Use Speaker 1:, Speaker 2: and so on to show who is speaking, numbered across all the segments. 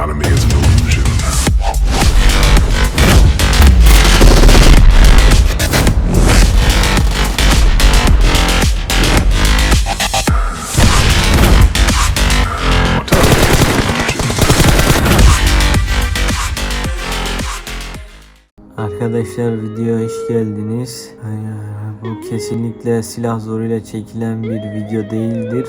Speaker 1: economy is an
Speaker 2: Arkadaşlar videoya hoş geldiniz. Bu kesinlikle silah zoruyla çekilen bir video değildir.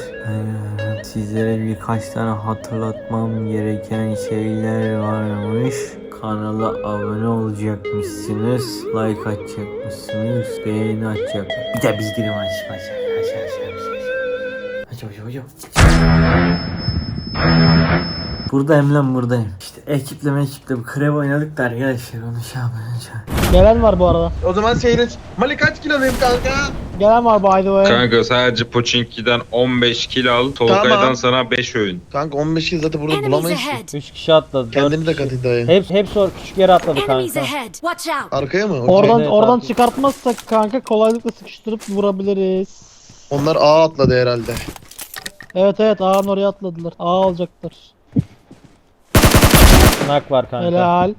Speaker 2: Sizlere birkaç tane hatırlatmam gereken şeyler varmış. Kanala abone olacakmışsınız. Like atacakmışsınız. Beğeni atacak. Bir de bildirim açmayacak. Aç aç aç aç. Aç aç aç aç. Buradayım lan buradayım. Ekiple mekiple bir krev oynadık da arkadaşlar onu şey yapmayacağım.
Speaker 3: Gelen var bu arada.
Speaker 4: O zaman seyret. Mali kaç kiloluyum kanka?
Speaker 3: Gelen var by the way.
Speaker 5: Kanka sadece Pochinki'den 15 kilo al. Tolga'dan
Speaker 4: Tamam.
Speaker 5: sana 5 öğün.
Speaker 4: Kanka 15 kilo zaten burada
Speaker 6: Enemies
Speaker 4: bulamayız ki.
Speaker 6: ahead.
Speaker 3: 3 kişi atladı.
Speaker 4: Kendini de
Speaker 3: dört
Speaker 4: kat
Speaker 3: kişi.
Speaker 4: iddiaya.
Speaker 3: Hepsi or- küçük yere atladı
Speaker 6: Enemies
Speaker 3: kanka.
Speaker 6: ahead. Watch out.
Speaker 4: Arkaya mı? Okey.
Speaker 3: Oradan
Speaker 2: Evet,
Speaker 3: oradan
Speaker 2: abi.
Speaker 3: çıkartmazsak kanka kolaylıkla sıkıştırıp vurabiliriz.
Speaker 4: Onlar A atladı herhalde.
Speaker 3: Evet evet ağın oraya atladılar. A alacaklar.
Speaker 7: Nak var kanka.
Speaker 3: Helal.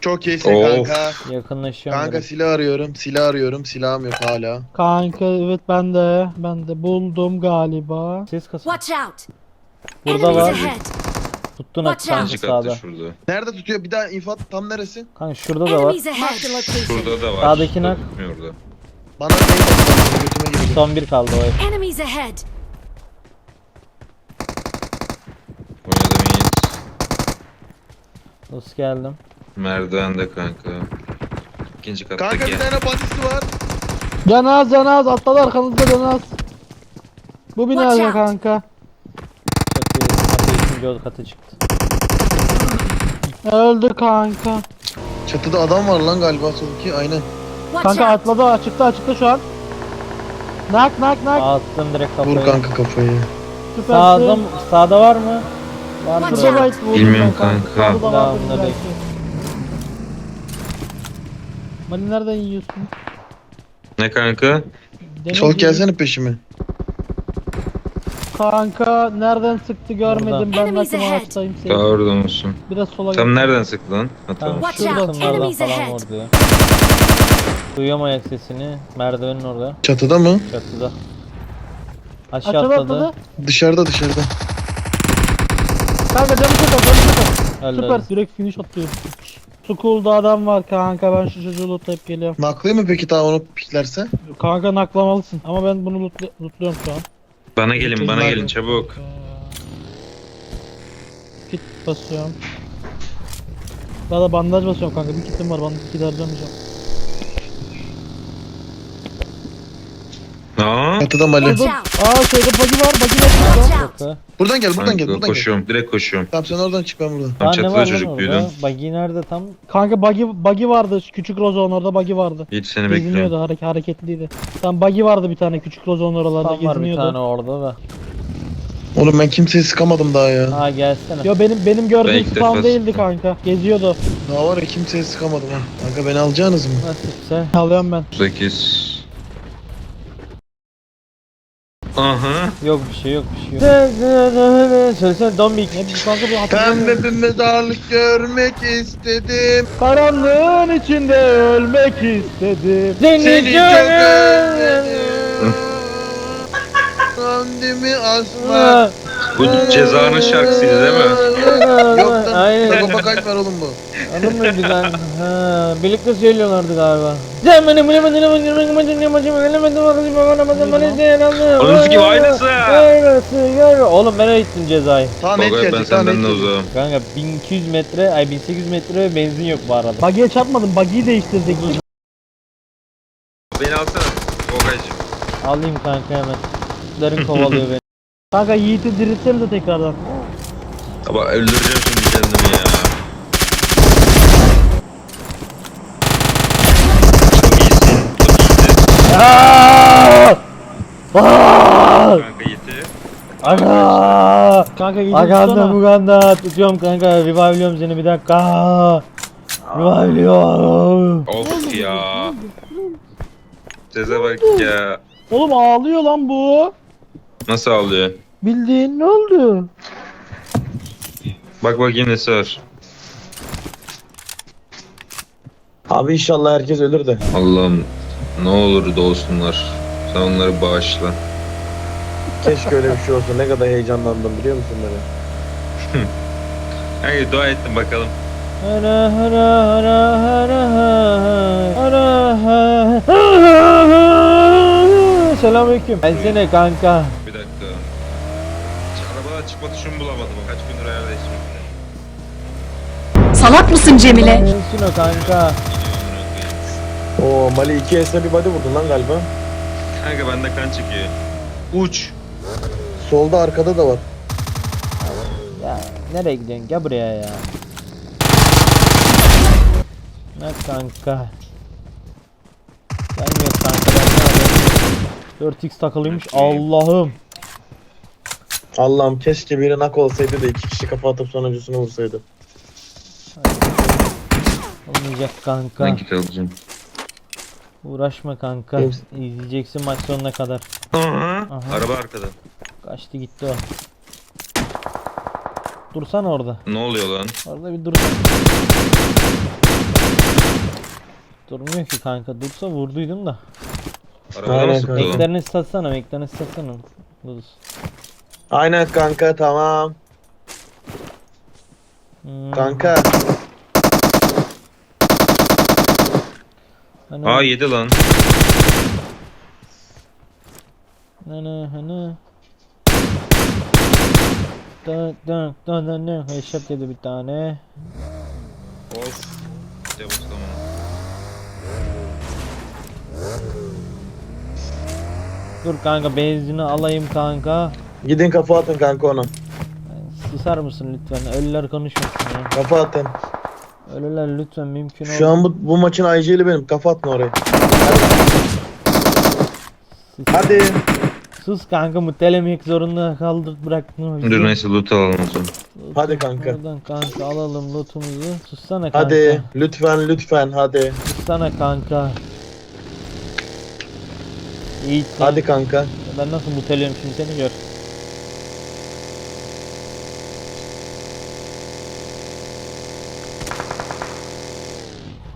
Speaker 4: Çok iyisin
Speaker 5: Of.
Speaker 4: kanka.
Speaker 7: Yakınlaşıyorum.
Speaker 4: Kanka
Speaker 7: biraz.
Speaker 4: silah arıyorum. Silah arıyorum. Silahım yok hala.
Speaker 3: Kanka evet ben de ben de buldum galiba.
Speaker 7: Ses kasın.
Speaker 6: Watch out.
Speaker 7: Burada
Speaker 6: Enemies
Speaker 7: var.
Speaker 6: ahead.
Speaker 7: Tuttun nak
Speaker 6: Watch
Speaker 7: kanka sağda.
Speaker 5: şurada.
Speaker 4: Nerede tutuyor? Bir daha info at. Tam neresi?
Speaker 7: Kanka şurada da var.
Speaker 6: Enemies ahead. the location.
Speaker 5: Şurada da var.
Speaker 7: Sağdaki nak.
Speaker 5: Tutmuyor orada.
Speaker 4: Bana? Götüme girdi.
Speaker 7: Son bir kaldı o.
Speaker 6: Enemies ahead.
Speaker 5: Oynadım iyi.
Speaker 7: Nasıl geldim?
Speaker 5: Merdivende kanka. İkinci katta
Speaker 4: Kanka bir
Speaker 5: gel.
Speaker 4: tane patisi var.
Speaker 3: Canaz canaz atladı arkanızda canaz. Bu
Speaker 6: Watch
Speaker 3: binada
Speaker 6: out.
Speaker 3: kanka.
Speaker 7: Çok iyi. İkinci oda katı çıktı.
Speaker 3: Öldü kanka.
Speaker 4: Çatıda adam var lan galiba solki. Aynen.
Speaker 6: Watch
Speaker 3: Kanka
Speaker 6: out.
Speaker 3: atladı açıkta açıkta şu an. Nak nak nak.
Speaker 7: Attım direkt
Speaker 4: Vur
Speaker 7: kafaya.
Speaker 4: kanka kafayı.
Speaker 3: Süpersin.
Speaker 7: Sağda, sağda var mı? Var
Speaker 6: Watch
Speaker 7: burada.
Speaker 6: out.
Speaker 5: Bilmiyorum kanka.
Speaker 3: Sağda da vardır
Speaker 7: Devamında
Speaker 3: belki.
Speaker 7: bekle.
Speaker 3: Mali nereden yiyorsun?
Speaker 5: Ne kanka?
Speaker 3: Demek
Speaker 4: Sol
Speaker 3: ki-
Speaker 4: gelsene peşime.
Speaker 3: Kanka nereden sıktı görmedim ben
Speaker 6: Enemies
Speaker 3: nakım
Speaker 6: ahead.
Speaker 3: ağaçtayım
Speaker 5: Daha
Speaker 3: seni.
Speaker 5: orada mısın?
Speaker 3: Biraz sola
Speaker 5: Tam
Speaker 3: gel.
Speaker 5: nereden sıktı lan? Ha tamam.
Speaker 6: Watch
Speaker 7: şurada
Speaker 6: out, enemies
Speaker 7: falan
Speaker 6: ahead.
Speaker 7: vurdu. Duyuyorum ayak sesini. Merdivenin orada.
Speaker 4: Çatıda mı?
Speaker 7: Çatıda. Aşağı
Speaker 3: Aşağı
Speaker 7: atladı.
Speaker 3: atladı.
Speaker 4: Dışarıda dışarıda.
Speaker 3: Kanka canı çok az canı çok az. Süper direkt finish atıyor. School'da adam var kanka ben şu çocuğu lootlayıp geliyorum.
Speaker 4: Naklıyor mu peki daha onu piklerse?
Speaker 3: Kanka naklamalısın ama ben bunu lootla- lootluyorum şu an.
Speaker 5: Bana gelin bana gelin çabuk.
Speaker 3: Kit basıyorum. Daha da bandaj basıyorum kanka bir kitim var bandaj kit harcamayacağım.
Speaker 5: Aa.
Speaker 4: Çatıda Mali.
Speaker 3: Aa şeyde buggy var buggy var.
Speaker 4: Buradan gel buradan gel buradan gel.
Speaker 5: koşuyorum direkt koşuyorum.
Speaker 4: Tamam sen oradan çık ben buradan.
Speaker 5: Tam
Speaker 7: var
Speaker 5: çatıda
Speaker 7: lan
Speaker 5: çocuk
Speaker 7: orada?
Speaker 5: duydum.
Speaker 7: Buggy nerede tam?
Speaker 3: Kanka buggy, buggy vardı küçük rozon orada buggy vardı.
Speaker 5: Yiğit seni bekliyorum.
Speaker 3: Geziniyordu hareket hareketliydi. Tam buggy vardı bir tane küçük rozon oralarda
Speaker 7: Tam var bir
Speaker 3: geziniyordu.
Speaker 7: tane orada da.
Speaker 4: Oğlum ben kimseyi sıkamadım daha ya.
Speaker 7: Ha gelsene.
Speaker 3: Yo benim benim
Speaker 5: Ben
Speaker 3: gördüğüm
Speaker 5: ilk defa
Speaker 3: spawn değildi
Speaker 5: sıktım.
Speaker 3: kanka. Geziyordu.
Speaker 4: Daha var ya kimseyi sıkamadım ha. Kanka beni alacaksınız mı?
Speaker 7: Nasipse.
Speaker 3: Alıyorum ben.
Speaker 5: 8. Aha.
Speaker 7: Yok bir şey yok bir şey yok. Söylesene Dombik.
Speaker 3: Ne bu kanka bu hatırlamıyorum.
Speaker 4: Pembe bir mezarlık görmek istedim.
Speaker 3: Karanlığın içinde ölmek istedim.
Speaker 7: Seni,
Speaker 4: Seni çok özledim. Kendimi asma.
Speaker 5: Bu cezanın şarkısıydı değil mi?
Speaker 4: Yok lan.
Speaker 7: Aynen.
Speaker 4: Sagopa kaç var oğlum bu?
Speaker 7: Anladın mı güzel? Ha, birlikte söylüyorlardı galiba. Sen beni bilemedin ama girmek amacım ne amacım bilemedim amacım anlamadım beni izleyen anlıyor.
Speaker 5: Anası gibi aynısı.
Speaker 7: Aynısı gör. Oğlum ben öğrettim cezayı.
Speaker 4: Tamam et
Speaker 5: Tolga ben
Speaker 4: gelecek tamam et
Speaker 5: senden de uzağım.
Speaker 7: Kanka 1200 metre ay 1800 metre benzin yok bu arada.
Speaker 3: Buggy'e çarpmadım. Buggy'yi değiştirdik.
Speaker 5: Beni alsana. Tolga'cığım.
Speaker 7: Alayım kanka hemen. Derin kovalıyor beni.
Speaker 3: Kanka Yiğit'i diriltsenize tekrardan.
Speaker 5: Ama öldüreceğim şimdi kendimi ya. Çok iyisin. Çok iyisin. Kanka Yiğit'i.
Speaker 7: Aga!
Speaker 3: Kanka Yiğit'i
Speaker 7: Aganda
Speaker 3: tutsana.
Speaker 7: Buganda tutuyorum kanka revive'liyorum seni bir dakika. Revive'liyorum.
Speaker 5: Of ya. Teze bak ya.
Speaker 3: Oğlum ağlıyor lan bu.
Speaker 5: Nasıl ağlıyor?
Speaker 3: Bildiğin ne oldu?
Speaker 5: Bak bak yine var.
Speaker 4: Abi inşallah herkes ölür de.
Speaker 5: Allah'ım ne olur doğsunlar. Sen onları bağışla.
Speaker 4: Keşke öyle bir şey olsa. Ne kadar heyecanlandım biliyor musun beni?
Speaker 5: Hangi dua ettim bakalım.
Speaker 7: Hara hara hara hara hara hara Selamünaleyküm. Gelsene kanka.
Speaker 5: Bir dakika. Hiç arabada çıkma tuşumu bulamadım. Kaç gündür ayarda içmek.
Speaker 6: Salak mısın Cemile?
Speaker 7: Gelsin o kanka.
Speaker 4: Oo Mali 2 S'e bir body vurdun lan galiba.
Speaker 5: Kanka bende kan çıkıyor. Uç.
Speaker 4: Solda arkada da var.
Speaker 7: Ya nereye gidiyorsun? Gel buraya ya. Ne kanka? Gelmiyor kanka ben ne alayım? 4x takılıymış. Allah'ım.
Speaker 4: Allah'ım keşke biri nak olsaydı da iki kişi kafa atıp sonuncusunu vursaydı.
Speaker 7: Olmayacak kanka.
Speaker 5: Ben kit alacağım.
Speaker 7: Uğraşma kanka.
Speaker 4: Benim-
Speaker 7: İzleyeceksin maç sonuna kadar.
Speaker 5: Aha.
Speaker 7: Aha.
Speaker 5: Araba arkada.
Speaker 7: Kaçtı gitti o. Dursan orada.
Speaker 5: Ne oluyor lan?
Speaker 7: Orada bir dursan. Durmuyor ki kanka. Dursa vurduydum da.
Speaker 5: Arabada
Speaker 4: Aynen
Speaker 5: mı
Speaker 4: kanka.
Speaker 5: sıktı lan?
Speaker 7: Eklerini satsana, eklerini satsana. Ludus.
Speaker 4: Aynen kanka tamam.
Speaker 7: Hmm.
Speaker 4: Kanka.
Speaker 7: Hani,
Speaker 5: Aa yedi lan.
Speaker 7: hani, hani. Da da da da da. Headshot yedi bir tane.
Speaker 5: Of. Cevaplamam.
Speaker 7: Dur kanka benzini alayım kanka.
Speaker 4: Gidin kafa atın kanka ona.
Speaker 7: Susar mısın lütfen? Ölüler konuşmasın ya.
Speaker 4: Kafa atın.
Speaker 7: Ölüler lütfen mümkün
Speaker 4: Şu an bu, bu maçın IG'li benim. Kafa atın oraya.
Speaker 7: Sus,
Speaker 4: Hadi.
Speaker 7: sus kanka mutelemek zorunda kaldık bıraktın.
Speaker 5: Dur neyse loot alalım o zaman.
Speaker 4: Hadi kanka.
Speaker 7: Buradan kanka alalım lootumuzu. Sussana kanka.
Speaker 4: Hadi. Lütfen lütfen hadi.
Speaker 7: Sussana kanka. Sen-
Speaker 4: Hadi kanka.
Speaker 7: Ben nasıl muteliyorum şimdi seni gör.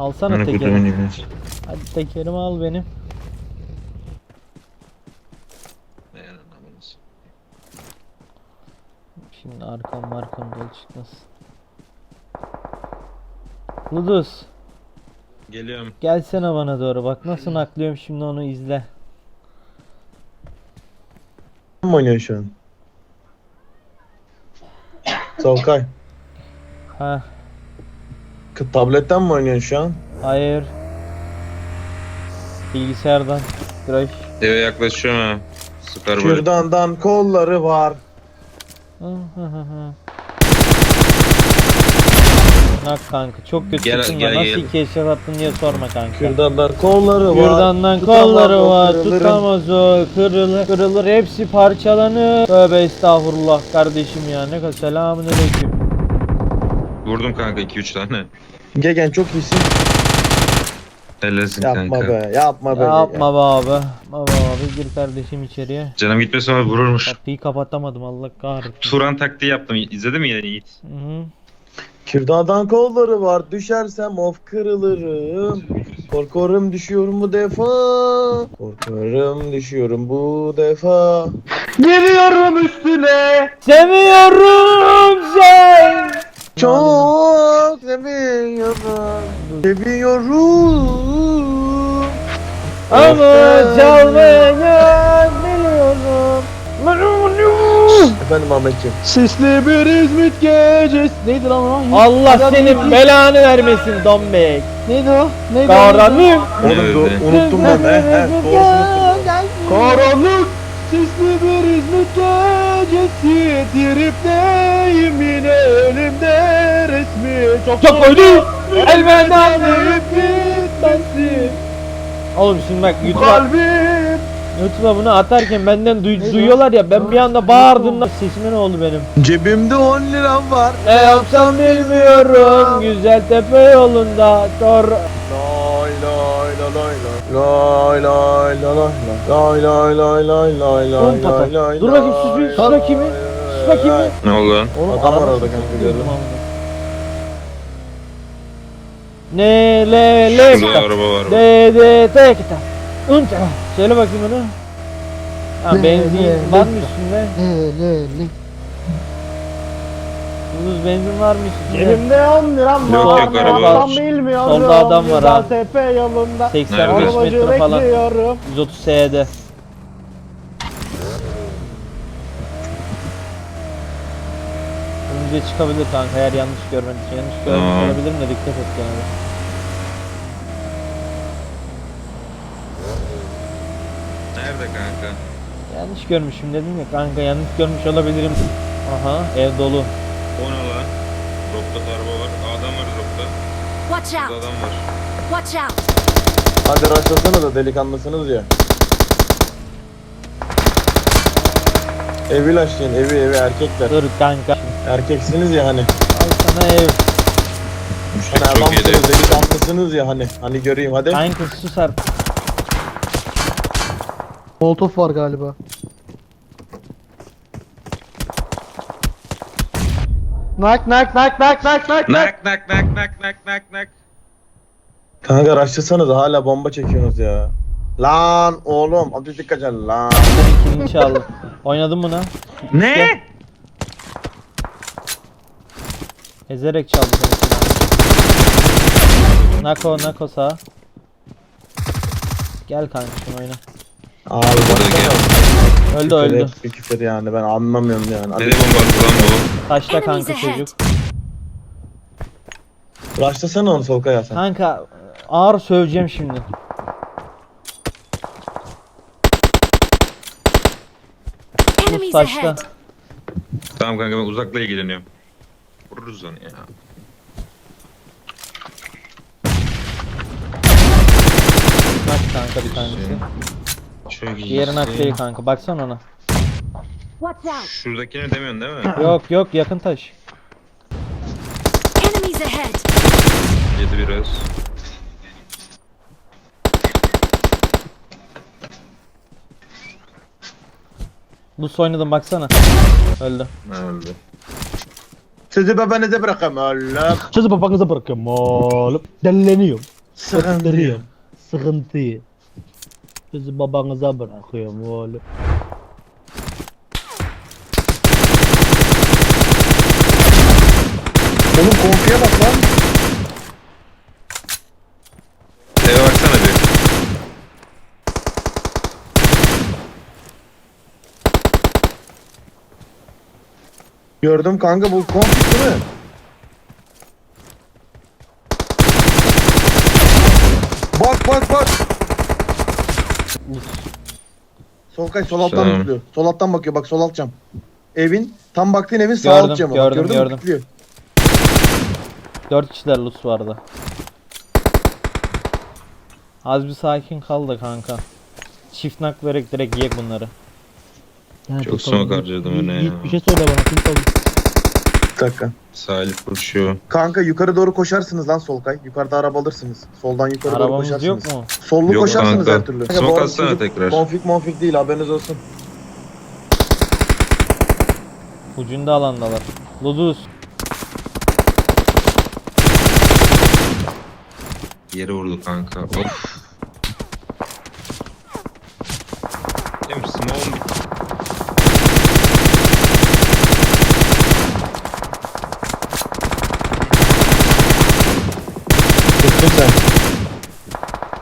Speaker 7: Alsana
Speaker 5: Bana
Speaker 7: tekeri.
Speaker 5: kurtarın iblis.
Speaker 7: Hadi tekerimi al benim. Şimdi arkam arkam dolu çıkmasın. Ludus
Speaker 5: Geliyorum.
Speaker 7: gelsene bana doğru bak nasıl naklıyorum şimdi onu izle.
Speaker 4: Kim oynuyor şu an? Solkay.
Speaker 7: Ha
Speaker 4: Tabletten mi oynuyorsun şu an?
Speaker 7: hayır. Bilgisayardan. Crash.
Speaker 5: Eve yaklaşıyorum ha. Sıkar böyle.
Speaker 4: Kürdandan kolları var.
Speaker 7: Nak kanka çok kötü
Speaker 5: Gel-
Speaker 7: çıktın da
Speaker 5: gel-
Speaker 7: nasıl
Speaker 5: gel.
Speaker 7: iki eşya attın diye sorma kanka.
Speaker 4: Kürdandan kolları var.
Speaker 7: Kürdandan
Speaker 4: Tutamaz
Speaker 7: kolları
Speaker 4: o,
Speaker 7: var,
Speaker 4: kırılırım.
Speaker 7: tutamaz o, kırılır, kırılır, hepsi parçalanır. Tövbe estağfurullah kardeşim ya, ne kadar selamünaleyküm.
Speaker 5: Vurdum kanka 2-3 tane.
Speaker 4: Gegen çok iyisin.
Speaker 5: Hellesin
Speaker 4: Yapma
Speaker 5: kanka.
Speaker 4: be, yapma be.
Speaker 7: Yapma be abi, yapma be abi, gir kardeşim içeriye.
Speaker 5: Canım gitmesin ama vururmuş.
Speaker 7: Kapıyı kapatamadım Allah kahretsin.
Speaker 5: Turan taktiği yaptım. İzledin mi yine Yiğit?
Speaker 7: Hı hı.
Speaker 4: Kürdandan kolları var. Düşersem of kırılırım. Korkarım düşüyorum bu defa. Korkarım düşüyorum bu defa. Geliyorum üstüne.
Speaker 7: Seviyorum sen.
Speaker 4: Çok seviyorum. Seviyorum.
Speaker 7: Ama çalmaya biliyorum.
Speaker 4: Efendim Ahmetciğim.
Speaker 3: Sesli bir İzmit gecesi. Neydi lan o?
Speaker 7: Allah senin belanı vermesin Dombek.
Speaker 3: Neydi o? Neydi
Speaker 7: Karanlık.
Speaker 4: Oğlum do- unuttum ben. He, he, doğrusunu.
Speaker 3: Karanlık sesli bir İzmit gecesi Tripteyim yine elimde resmi. Çok
Speaker 7: Çok öldü. Elbenden
Speaker 3: deyip gitmesin
Speaker 7: Oğlum şimdi bak YouTube'a
Speaker 3: Kalbim.
Speaker 7: YouTube'a bunu atarken benden duy- duyuyorlar ya ben bir anda bağırdığımda sesime ne oldu benim?
Speaker 4: Cebimde 10 liram var.
Speaker 7: Ne yapsam bilmiyorum. Güzel tepe yolunda. Tor
Speaker 4: lay lay. Lay lay la lay lay. Lay lay lay lay lay lay
Speaker 7: Oğlum patlat.
Speaker 4: lay lay
Speaker 7: Dur bakayım, sus bir, sus
Speaker 4: lay
Speaker 7: bakayım bir.
Speaker 4: lay
Speaker 7: Sus bakayım
Speaker 4: Ay.
Speaker 7: bir.
Speaker 5: Ne oldu lan?
Speaker 7: Oğlum
Speaker 4: Adam var orada kanka, gördüm.
Speaker 7: Ne le le
Speaker 5: Şurada araba var.
Speaker 7: de de te kita. Unta. Söyle bakayım onu. Ha benzin var mı üstünde? Ucuz benzin var mı üstünde?
Speaker 3: Elimde 10 liram
Speaker 5: Yok,
Speaker 3: var.
Speaker 5: yok, araba
Speaker 3: Adam
Speaker 5: var.
Speaker 3: bilmiyor.
Speaker 7: Solda adam var ha.
Speaker 3: Tepe yolunda.
Speaker 7: 85
Speaker 5: Nerede?
Speaker 7: Metre falan.
Speaker 3: bekliyorum.
Speaker 7: 130 S'de. Önce çıkabilir kanka eğer yanlış görmediyse. Yanlış görmüş
Speaker 5: Tamam.
Speaker 7: olabilirim de dikkat et de.
Speaker 5: Nerede kanka?
Speaker 7: Yanlış görmüşüm dedim ya kanka yanlış görmüş olabilirim. Aha ev dolu.
Speaker 5: O ne lan? Dropta araba var. Adam var dropta.
Speaker 6: Watch
Speaker 5: Burada
Speaker 6: out!
Speaker 5: adam var.
Speaker 6: Watch out!
Speaker 4: Hadi raşlasana da delikanlısınız ya. Evi laşlayın evi evi erkekler.
Speaker 7: Dur kanka.
Speaker 4: Erkeksiniz ya hani.
Speaker 7: Al sana ev.
Speaker 4: Hani
Speaker 5: çok
Speaker 4: adamsınız delikanlısınız ya hani. Hani göreyim hadi.
Speaker 7: Kanka sus artık.
Speaker 3: Molotof var galiba. Nak nak nak nak nak nak nak.
Speaker 5: Nak nak nak nak nak nak nak.
Speaker 4: Kanka da hala bomba çekiyorsunuz ya. Lan oğlum ateşlik kaçar lan.
Speaker 7: Kilini çaldı. Oynadın mı lan?
Speaker 5: Ne?
Speaker 7: Ezerek çaldı seni. Nako Nako sağ. Gel kanka şunu oyna.
Speaker 4: Abi baksana.
Speaker 7: Öldü
Speaker 4: Küfür
Speaker 7: öldü.
Speaker 4: hepsi küfür yani ben anlamıyorum yani. Hadi
Speaker 5: Nereye bomba attı lan bu?
Speaker 7: Taşta kanka
Speaker 6: Enemies ahead.
Speaker 7: çocuk.
Speaker 4: raşlasana onu Solkay ya sen.
Speaker 7: Kanka ağır söveceğim şimdi.
Speaker 6: Enemies
Speaker 7: taşta.
Speaker 6: ahead!
Speaker 5: Tamam kanka ben uzakla ilgileniyorum. Vururuz onu ya.
Speaker 7: Nak kanka bir tanesi.
Speaker 5: Çok iyi.
Speaker 7: Diğeri nak değil kanka. Baksana ona.
Speaker 6: Watch out!
Speaker 5: Demiyorsun değil mi?
Speaker 7: Yok yok yakın taş.
Speaker 6: Enemies ahead!
Speaker 5: Yedi biraz.
Speaker 7: Bus oynadım baksana. Öldü.
Speaker 5: Öldü?
Speaker 4: Sizi babanıza bırakın oğlum.
Speaker 3: Sözü babanıza bırakıyorum oğlum. Delleniyorum.
Speaker 4: Sıkıntı
Speaker 3: Sıkındırıyorum. Sözü babanıza bırakıyorum oğlum.
Speaker 4: Oğlum konfiye bak lan.
Speaker 5: Eve baksana bir.
Speaker 4: Gördüm kanka bu konfik değil mi? Bak bak bak. Solkay sol alttan
Speaker 5: Tamam.
Speaker 4: bakıyor. Sol alttan bakıyor bak sol alt cam. Evin tam baktığın evin sağ
Speaker 7: Gördüm,
Speaker 4: alt camı.
Speaker 7: gördüm,
Speaker 4: gördün mü?
Speaker 7: gördüm.
Speaker 4: Kilitliyor.
Speaker 7: 4 kişiler lus vardı. Az bir sakin kal da kanka. Çift nak vererek direkt yiyek bunları.
Speaker 3: Yani
Speaker 5: Çok smoke harcadım öne ya.
Speaker 3: Bir şey söyle bana. Kim kaldı?
Speaker 4: Bir dakika.
Speaker 5: Salih koşuyor.
Speaker 4: Kanka yukarı doğru koşarsınız lan Solkay. Yukarıda araba alırsınız. Soldan yukarı doğru
Speaker 7: Arabamız
Speaker 4: koşarsınız.
Speaker 7: yok mu?
Speaker 4: Sollu
Speaker 5: Yok
Speaker 4: koşarsınız
Speaker 5: kanka.
Speaker 4: her türlü.
Speaker 5: Smoke
Speaker 4: bu arada
Speaker 5: atsana
Speaker 4: çocuk
Speaker 5: tekrar.
Speaker 4: Konfik monfik değil haberiniz olsun.
Speaker 7: Ucunda alandalar. Ludus.
Speaker 5: Yere vurdu kanka. Of. Benim smoke'um bitti.
Speaker 4: Tuttum sen.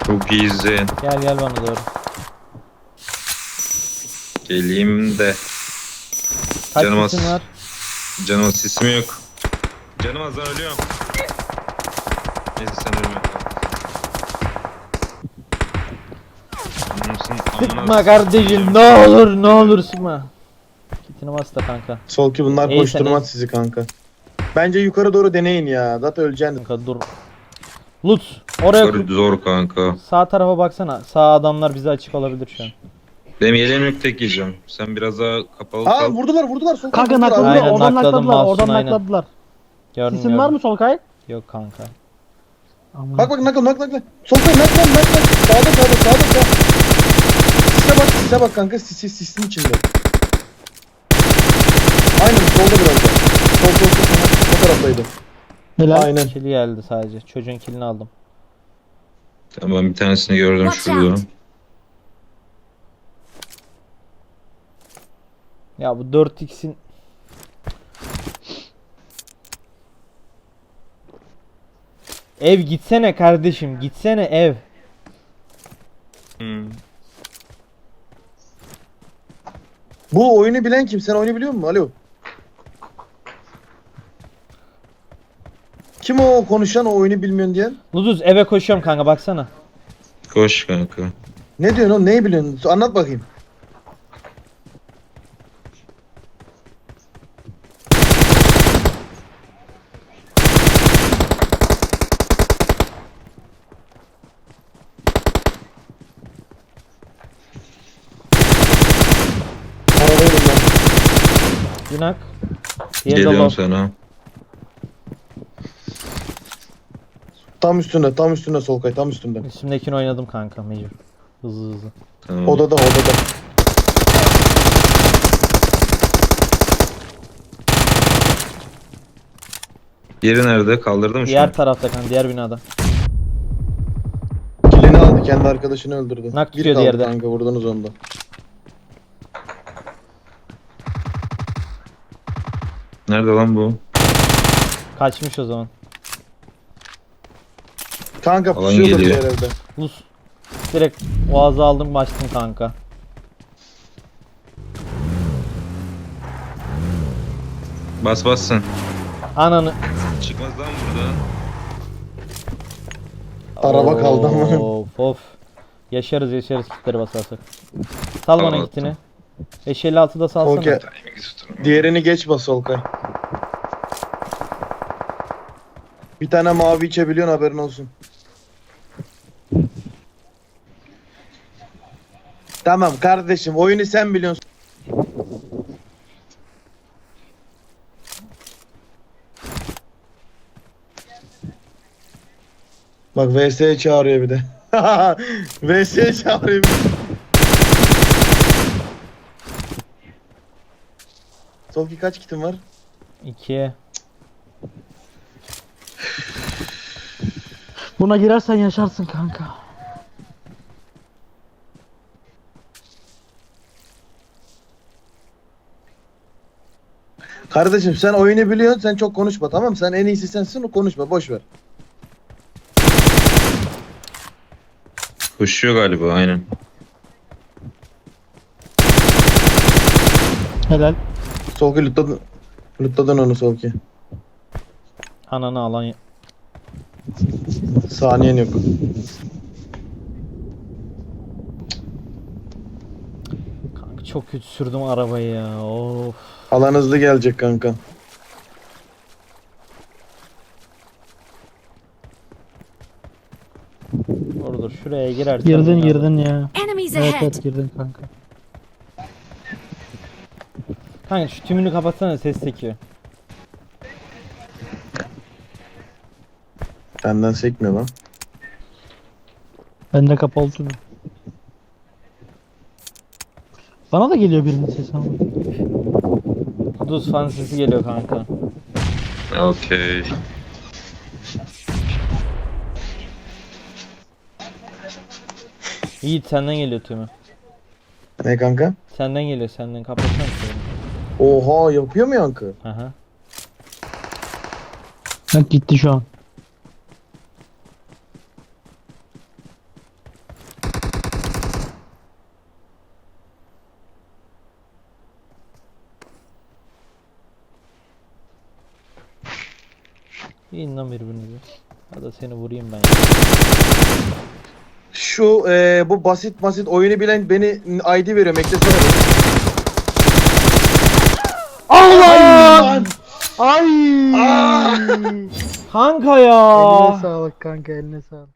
Speaker 5: Çok iyisin.
Speaker 7: Gel gel bana doğru.
Speaker 5: Geleyim de.
Speaker 7: Kaç
Speaker 5: Canım az.
Speaker 7: var?
Speaker 5: Canım sismi yok. Canım azdan ölüyorum. Neyse sen ölme.
Speaker 7: Sıkma kardeşim ne olur ne olur sıkma. Kitini bas da kanka.
Speaker 4: Solki bunlar
Speaker 7: İyi,
Speaker 4: koşturmaz sizi kanka. Bence yukarı doğru deneyin ya. Zaten öleceksiniz.
Speaker 7: Kanka dur. Lut oraya
Speaker 5: zor kanka.
Speaker 7: sağ tarafa baksana. Sağ adamlar bize açık olabilir şu an.
Speaker 5: Benim yeleğim yok tek yiyeceğim. Sen biraz daha kapalı
Speaker 4: Aa
Speaker 5: kal.
Speaker 4: vurdular vurdular. Solkay
Speaker 3: Kanka nakladılar.
Speaker 7: Aynen,
Speaker 3: Oradan
Speaker 7: nakladım
Speaker 3: nakladılar.
Speaker 7: mouse'un,
Speaker 3: Oradan
Speaker 7: aynen.
Speaker 3: nakladılar.
Speaker 7: Gördüm
Speaker 3: Sisin
Speaker 7: gördüm.
Speaker 3: var mı Solkay?
Speaker 7: Yok kanka.
Speaker 3: Aman.
Speaker 4: Bak bak nakla nakla nakla. Solkay nakla nakla. Sağda sağda sağda sağda. Sise bak sise bak kanka sis sis sisin içinde. Aynen solda biraz da. Sol sol sol. sol. O taraftaydı.
Speaker 3: Helal.
Speaker 4: Aynen.
Speaker 7: Kili geldi sadece. Çocuğun kilini aldım.
Speaker 5: Tamam bir tanesini gördüm
Speaker 6: Watch
Speaker 5: şurada.
Speaker 6: out.
Speaker 7: Ya bu 4x'in Ev gitsene kardeşim. Gitsene ev.
Speaker 5: Hmm.
Speaker 4: Bu oyunu bilen kim? Sen oyunu biliyor musun? Alo. Kim o konuşan o oyunu bilmiyorsun diyen?
Speaker 7: Luzuz eve koşuyorum kanka baksana.
Speaker 5: Koş kanka.
Speaker 4: Ne diyorsun oğlum? Neyi biliyorsun? Anlat bakayım.
Speaker 7: Yunak.
Speaker 5: Geliyorum sana.
Speaker 4: Tam üstünde, tam üstünde Solkay, tam üstünde.
Speaker 7: Üstümdekini oynadım kanka mecbur. Hızlı hızlı.
Speaker 5: Tamam.
Speaker 4: Odada, odada.
Speaker 5: Yeri nerede? Kaldırdı mı şu
Speaker 7: Diğer
Speaker 5: an?
Speaker 7: tarafta kanka diğer binada.
Speaker 4: Kilini aldı, kendi arkadaşını öldürdü.
Speaker 7: Nak tutuyor
Speaker 4: kaldı
Speaker 7: diğerde.
Speaker 4: kanka, vurdunuz onda.
Speaker 5: Nerede lan bu?
Speaker 7: Kaçmış o zaman.
Speaker 4: Kanka
Speaker 5: Alan
Speaker 4: pusuyordur
Speaker 5: geliyor.
Speaker 4: bir herhalde.
Speaker 7: Luz. Direkt boğazı aldım başladım kanka.
Speaker 5: Bas bassın.
Speaker 7: Ananı.
Speaker 5: Çıkmaz lan burada.
Speaker 4: Araba kaldı ama.
Speaker 7: Of of. Yaşarız yaşarız kitleri basarsak. Sal bana
Speaker 5: Tamam,
Speaker 7: kitini. 556'da salsana.
Speaker 4: Okey.
Speaker 5: Timing'i tutun.
Speaker 4: Diğerini geç bas Solkay. Bir tane mavi içebiliyorsun haberin olsun. Tamam kardeşim oyunu sen biliyorsun. Bak VS'ye çağırıyor bir de. VS'ye çağırıyor bir de. Solki kaç kitin var?
Speaker 7: 2.
Speaker 3: Buna girersen yaşarsın kanka.
Speaker 4: Kardeşim sen oyunu biliyorsun sen çok konuşma tamam mı? Sen en iyisi sensin konuşma boş ver.
Speaker 5: Koşuyor galiba aynen.
Speaker 3: Helal.
Speaker 4: Solki lootladın. Lootladın onu Solki.
Speaker 7: Ananı alan. ya-
Speaker 4: Saniyen yok.
Speaker 7: Kanka çok kötü sürdüm arabayı ya. Of.
Speaker 4: Alan hızlı gelecek kanka.
Speaker 7: Dur şuraya girersen.
Speaker 3: Girdin girdin ya.
Speaker 6: Enemies
Speaker 3: Evet
Speaker 6: ahead.
Speaker 3: evet girdin kanka.
Speaker 7: Kanka şu tümünü kapatsana ses sekiyor.
Speaker 4: Benden sekmiyor lan.
Speaker 3: Bende kapalı tüm. Bana da geliyor birinin sesi ama.
Speaker 7: Kuduz fan sesi geliyor kanka.
Speaker 5: Okey.
Speaker 7: Yiğit senden geliyor tümü.
Speaker 4: Ne kanka?
Speaker 7: Senden geliyor senden kapatsana şöyle.
Speaker 4: Oha yapıyor mu yankı?
Speaker 7: Aha.
Speaker 3: Bak gitti şu an.
Speaker 7: İn lan birbirinize. Ya da seni vurayım ben.
Speaker 4: Şu eee, bu basit basit oyunu bilen beni ID veriyor. Eklesene. beni.
Speaker 3: Allah! Ay!
Speaker 7: Kanka ya.
Speaker 3: Eline sağlık kanka eline sağlık.